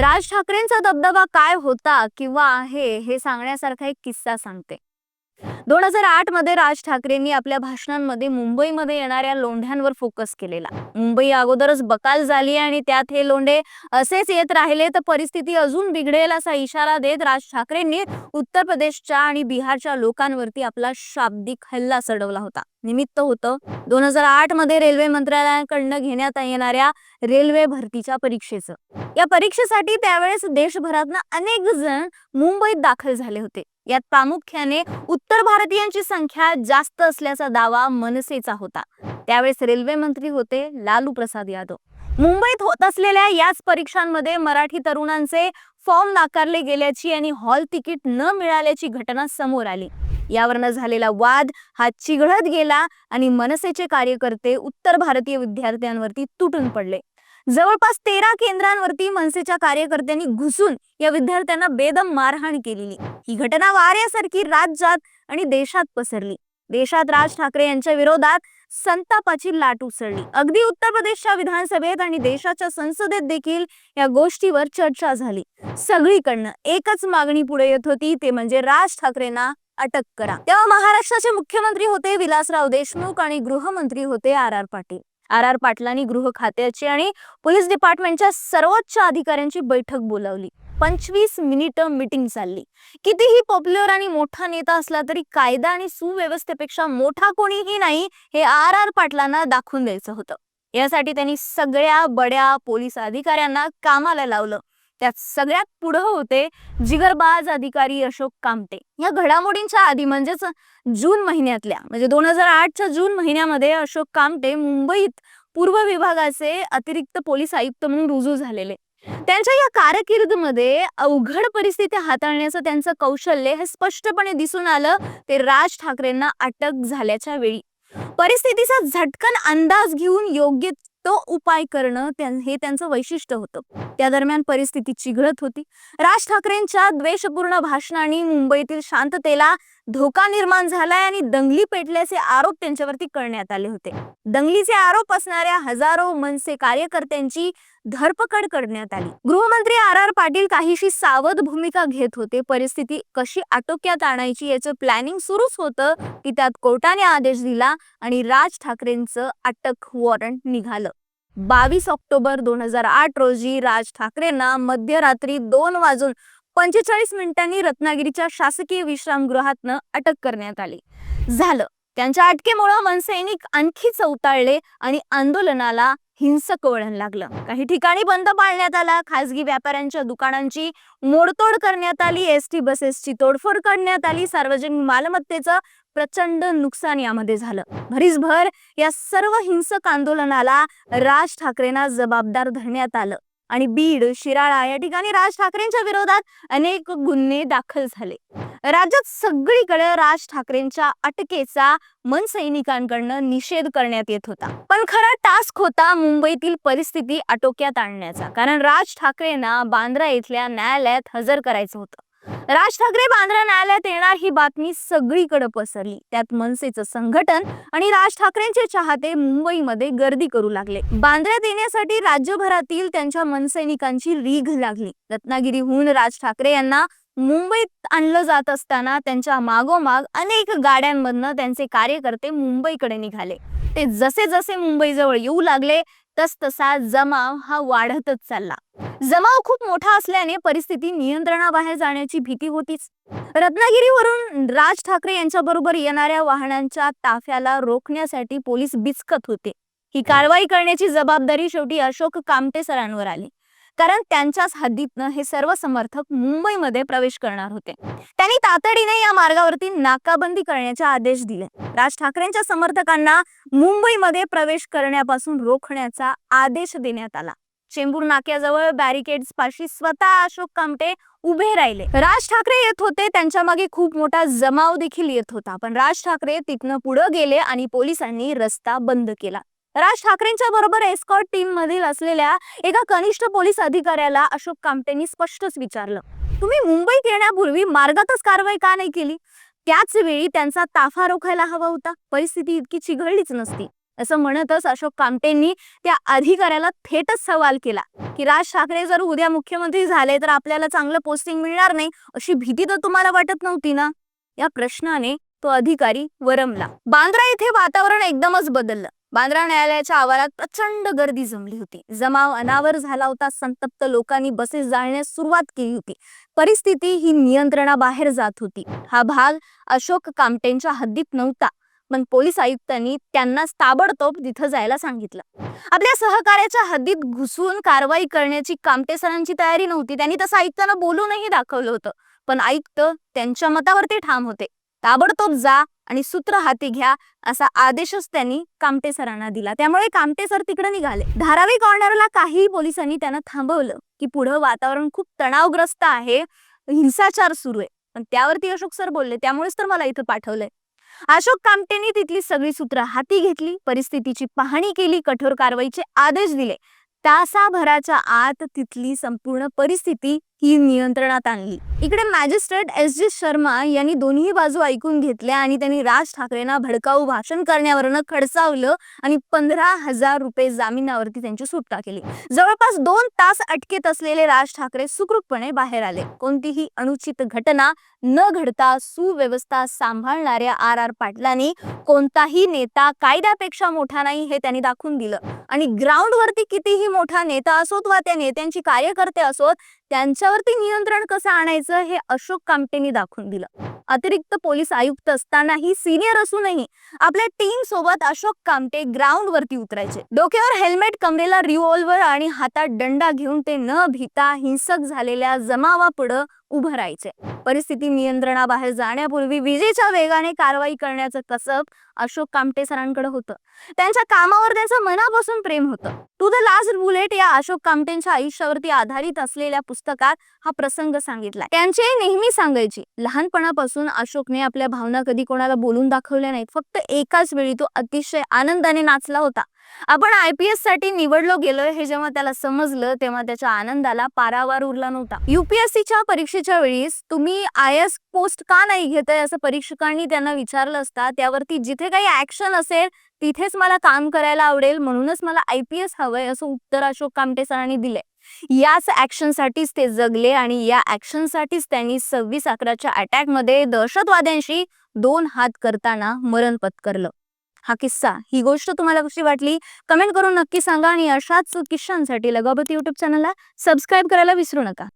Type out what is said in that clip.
राज ठाकरेंचा दबदबा काय होता किंवा आहे हे सांगण्यासारखा एक किस्सा सांगते. दोन हजार आठमध्ये राज ठाकरेंनी आपल्या भाषणांमध्ये मुंबईमध्ये येणाऱ्या लोंढ्यांवर फोकस केलेला. मुंबई अगोदरच बकाल झाली आणि त्यात हे लोंढे असेच येत राहिले तर परिस्थिती अजून बिघडेल असा इशारा देत राज ठाकरेंनी उत्तर प्रदेशच्या आणि बिहारच्या लोकांवरती आपला शाब्दिक हल्ला चढवला होता. निमित्त होतं. दोन हजार आठमध्ये रेल्वे मंत्रालयाकडनं घेण्यात येणाऱ्या रेल्वे भरतीच्या परीक्षेचं. या परीक्षेसाठी त्यावेळेस देशभरातनं अनेक जण मुंबईत दाखल झाले होते. यात प्रामुख्याने उत्तर भारतीयांची संख्या जास्त असल्याचा दावा मनसेचा होता. त्यावेळेस रेल्वे मंत्री होते लालू प्रसाद यादव. मुंबईत होत असलेल्या याच परीक्षांमध्ये मराठी तरुणांचे फॉर्म नाकारले गेल्याची आणि हॉल तिकीट न मिळाल्याची घटना समोर आली. यावरनं झालेला वाद हा चिघळत गेला आणि मनसेचे कार्यकर्ते उत्तर भारतीय विद्यार्थ्यांवरती तुटून पडले. जवळपास तेरा केंद्रांवरती मनसेच्या कार्यकर्त्यांनी घुसून या विद्यार्थ्यांना बेदम मारहाण केलेली. ही घटना वाऱ्यासारखी राज्यात आणि देशात पसरली. देशात राज ठाकरे यांच्या विरोधात संतापाची लाट उसळली. अगदी उत्तर प्रदेशच्या विधानसभेत आणि देशाच्या संसदेत देखील या गोष्टीवर चर्चा झाली. सगळीकडनं एकच मागणी पुढे येत होती ते म्हणजे राज ठाकरेंना अटक करा. तेव्हा महाराष्ट्राचे मुख्यमंत्री होते विलासराव देशमुख आणि गृहमंत्री होते R R Patil. R R पाटलांनी गृह खात्याची आणि पोलीस डिपार्टमेंटच्या सर्वोच्च अधिकाऱ्यांची बैठक बोलावली. पंचवीस मिनिटं मीटिंग चालली. कितीही पॉप्युलर आणि मोठा नेता असला तरी कायदा आणि सुव्यवस्थेपेक्षा मोठा कोणीही नाही हे आर आर पाटलांना दाखवून द्यायचं होतं. यासाठी त्यांनी सगळ्या बड्या पोलीस अधिकाऱ्यांना कामाला लावलं. त्यात सगळ्यात पुढं होते जिगरबाज अधिकारी अशोक कामते या घडामोडींच्या आधी म्हणजेच जून महिन्यातल्या म्हणजे दोन हजार आठच्या जून महिन्यामध्ये अशोक कामटे मुंबईत पूर्व विभागाचे अतिरिक्त पोलीस आयुक्त म्हणून रुजू झालेले. त्यांच्या या कारकिर्दीमध्ये अवघड परिस्थिती हाताळण्याचं त्यांचं कौशल्य हे स्पष्टपणे दिसून आलं ते राज ठाकरेंना अटक झाल्याच्या वेळी. परिस्थितीचा झटकन अंदाज घेऊन योग्य तो उपाय करणं हे त्यांचं वैशिष्ट्य होतं. त्या दरम्यान परिस्थिती चिघळत होती. राज ठाकरेंच्या द्वेषपूर्ण भाषणाने मुंबईतील शांततेला धोका निर्माण झालाय आणि दंगली पेटल्याचे आरोप त्यांच्यावरती करण्यात आले होते. दंगलीचे आरोप असणाऱ्या हजारो मनसे कार्यकर्त्यांची धरपकड करण्यात आली. गृहमंत्री आर आर पाटील काहीशी सावध भूमिका घेत होते. परिस्थिती कशी आटोक्यात आणायची याचं प्लॅनिंग सुरूच होतं की त्यात कोर्टाने आदेश दिला आणि राज ठाकरेंचं अटक वॉरंट निघालं. बावीस ऑक्टोबर दोन हजार आठ रोजी राज ठाकरेंना मध्यरात्री दोन वाजून पंचेचाळीस मिनिटांनी रत्नागिरीच्या शासकीय विश्रामगृहातनं अटक करण्यात आली. झालं. त्यांच्या अटकेमुळं मनसैनिक आणखी चौताळले आणि आंदोलनाला हिंसक वळण लागलं. काही ठिकाणी बंद पाळण्यात आला. खासगी व्यापाऱ्यांच्या दुकानांची मोडतोड करण्यात आली. एस टी बसेसची तोडफोड करण्यात आली. सार्वजनिक मालमत्तेचं प्रचंड नुकसान यामध्ये झालं. भरीसभर या सर्व हिंसक आंदोलनाला राज ठाकरेंना जबाबदार धरण्यात आलं. आणि बीड शिराळा या ठिकाणी राज ठाकरेंच्या विरोधात अनेक गुन्हे दाखल झाले. राज्यात सगळीकडे राज ठाकरेंच्या अटकेचा मन सैनिकांकडनं निषेध करण्यात येत होता. पण खरा टास्क होता मुंबईतील परिस्थिती आटोक्यात आणण्याचा. कारण राज ठाकरेंना बांद्रा इथल्या न्यायालयात हजर करायचं होतं. राज ठाकरे बांद्रा न्यायालयात येणार ही बातमी सगळीकडे पसरली. त्यात मनसेचं संघटन आणि राज ठाकरेंचे चाहते मुंबईमध्ये गर्दी करू लागले. बांद्र्यात येण्यासाठी राज्यभरातील त्यांच्या मनसैनिकांची रीघ लागली. रत्नागिरीहून राज ठाकरे यांना मुंबईत आणलं जात असताना त्यांच्या मागोमाग अनेक गाड्यांमधनं त्यांचे कार्यकर्ते मुंबईकडे निघाले. ते जसे जसे मुंबईजवळ येऊ लागले तस तसा जमाव हा वाढतच चालला. जमाव खूप मोठा असल्याने परिस्थिती नियंत्रणाबाहेर जाण्याची भीती होतीच. रत्नागिरीवरून राज ठाकरे यांच्या बरोबर येणाऱ्या वाहनांच्या ताफ्याला रोखण्यासाठी पोलीस बिचकत होते. ही कारवाई करण्याची जबाबदारी शेवटी अशोक कामते सरांवर आली. कारण त्यांच्याच हद्दीतनं हे सर्व समर्थक मुंबईमध्ये प्रवेश करणार होते. त्यांनी तातडीने या मार्गावरती नाकाबंदी करण्याचे आदेश दिले. राज ठाकरेंच्या समर्थकांना मुंबईमध्ये प्रवेश करण्यापासून रोखण्याचा आदेश देण्यात आला. चेंबूर नाक्याजवळ बॅरिकेड्स पाशी स्वतः अशोक कामटे उभे राहिले. राज ठाकरे येत होते त्यांच्या मागे खूप मोठा जमाव देखील येत होता. पण राज ठाकरे तिथनं पुढे गेले आणि पोलिसांनी रस्ता बंद केला. राज ठाकरेंच्या बरोबर एस्कॉट टीम मधील असलेल्या एका कनिष्ठ पोलीस अधिकाऱ्याला अशोक कामटेंनी स्पष्टच विचारलं. तुम्ही मुंबईत येण्यापूर्वी मार्गातच कारवाई का नाही केली? त्याच वेळी त्यांचा ताफा रोखायला हवा होता. परिस्थिती इतकी चिघळलीच नसती. असं म्हणतच अशोक कामटेंनी त्या अधिकाऱ्याला थेटच सवाल केला की राज ठाकरे जर उद्या मुख्यमंत्री झाले तर आपल्याला चांगलं पोस्टिंग मिळणार नाही अशी भीती तर तुम्हाला वाटत नव्हती ना? या प्रश्नाने तो अधिकारी वरमला. बांद्रा येथे वातावरण एकदमच बदललं. बांद्रा न्यायालयाच्या आवारात प्रचंड गर्दी जमली होती. जमाव अनावर झाला होता संतप्त लोकांनी बसेस जाळण्यास सुरुवात केली होती. परिस्थिती ही नियंत्रणाबाहेर जात होती. हा भाग अशोक कामटेंच्या हद्दीत नव्हता. पण पोलीस आयुक्तांनी त्यांना ताबडतोब तिथं जायला सांगितलं. आपल्या सहकार्याच्या हद्दीत घुसून कारवाई करण्याची कामटे सरांची तयारी नव्हती. त्यांनी तसं आयुक्तांना बोलूनही दाखवलं होतं. पण आयुक्त त्यांच्या मतावरती ठाम होते. ताबडतोब जा आणि सूत्र हाती घ्या असा आदेशच त्यांनी कामटे सरांना दिला. त्यामुळे कामटे सर तिकडे निघाले. धारावी कॉर्नरला काही पोलिसांनी त्यांना थांबवलं की पुढं वातावरण खूप तणावग्रस्त आहे. हिंसाचार सुरू आहे. पण त्यावरती अशोक सर बोलले त्यामुळेच तर मला इथं पाठवलंय. अशोक कामटेंनी तिथली सगळी सूत्र हाती घेतली परिस्थितीची पाहणी केली कठोर कारवाईचे आदेश दिले. तासाभराच्या आत तिथली संपूर्ण परिस्थिती ही नियंत्रणात आणली. इकडे मॅजिस्ट्रेट एस जी शर्मा यांनी दोन्ही बाजू ऐकून घेतल्या आणि त्यांनी राज ठाकरेंना भडकाऊ भाषण करण्यावरनं खडसावलं आणि पंधरा हजार रुपये जामिनावरती त्यांची सुटका केली. जवळपास दोन तास अटकेत असलेले राज ठाकरे सुखरूपपणे बाहेर आले. कोणतीही अनुचित घटना न घडता सुव्यवस्था सांभाळणाऱ्या आर आर पाटलांनी कोणताही नेता कायद्यापेक्षा मोठा नाही हे त्यांनी दाखवून दिलं. आणि ग्राउंडवरती कितीही मोठा नेता असोत वा त्या नेत्यांची कार्यकर्ते असोत त्यांच्यावरती नियंत्रण कसं आणायचं हे अशोक कामटेंनी दाखवून दिलं. अतिरिक्त पोलीस आयुक्त असतानाही सिनियर असूनही आपल्या टीम सोबत अशोक कामटे ग्राउंड वरती उतरायचे. डोक्यावर हेल्मेट कमरेला रिव्हॉल्व्हर आणि हातात दंडा घेऊन ते न भीता हिंसक झालेल्या जमावापुढं उभं राहायचे. परिस्थिती नियंत्रणाबाहेर जाण्यापूर्वी विजेच्या वेगाने कारवाई करण्याचं कसब अशोक कामटे सरांकडे होतं. त्यांच्या कामावर त्यांचं मनापासून प्रेम होतं. टू द लास्ट बुलेट या अशोक कामटेंच्या आयुष्यावरती आधारित असलेल्या पुस्तकात हा प्रसंग सांगितला. त्यांची नेहमी सांगायची लहानपणापासून अशोकने आपल्या भावना कधी कोणाला बोलून दाखवल्या नाहीत. फक्त एकाच वेळी तो अतिशय आनंदाने नाचला होता. आपण आय पी एससाठी निवडलो गेलोय हे जेव्हा त्याला समजलं तेव्हा त्याच्या आनंदाला पारावार उरला नव्हता. युपीएससीच्या परीक्षेच्या वेळीस तुम्ही आय एस पोस्ट का नाही घेताय असं परीक्षकांनी त्यांना विचारलं असता त्यावरती जिथे काही ऍक्शन असेल तिथेच मला काम करायला आवडेल म्हणूनच मला आय पी एस हवंय असं उत्तर अशोक कामटे सरांनी दिले याच ऍक्शनसाठीच ते जगले आणि या ऍक्शनसाठीच त्यांनी सव्वीस अकराच्या अटॅकमध्ये दहशतवाद्यांशी दोन हात करताना मरण पत्करलं. हा किस्सा. ही गोष्ट तुम्हाला कशी वाटली? कमेंट करून नक्की सांगा आणि अशाच किस्सांसाठी लगाबती युट्यूब चॅनलला सबस्क्राईब करायला विसरू नका.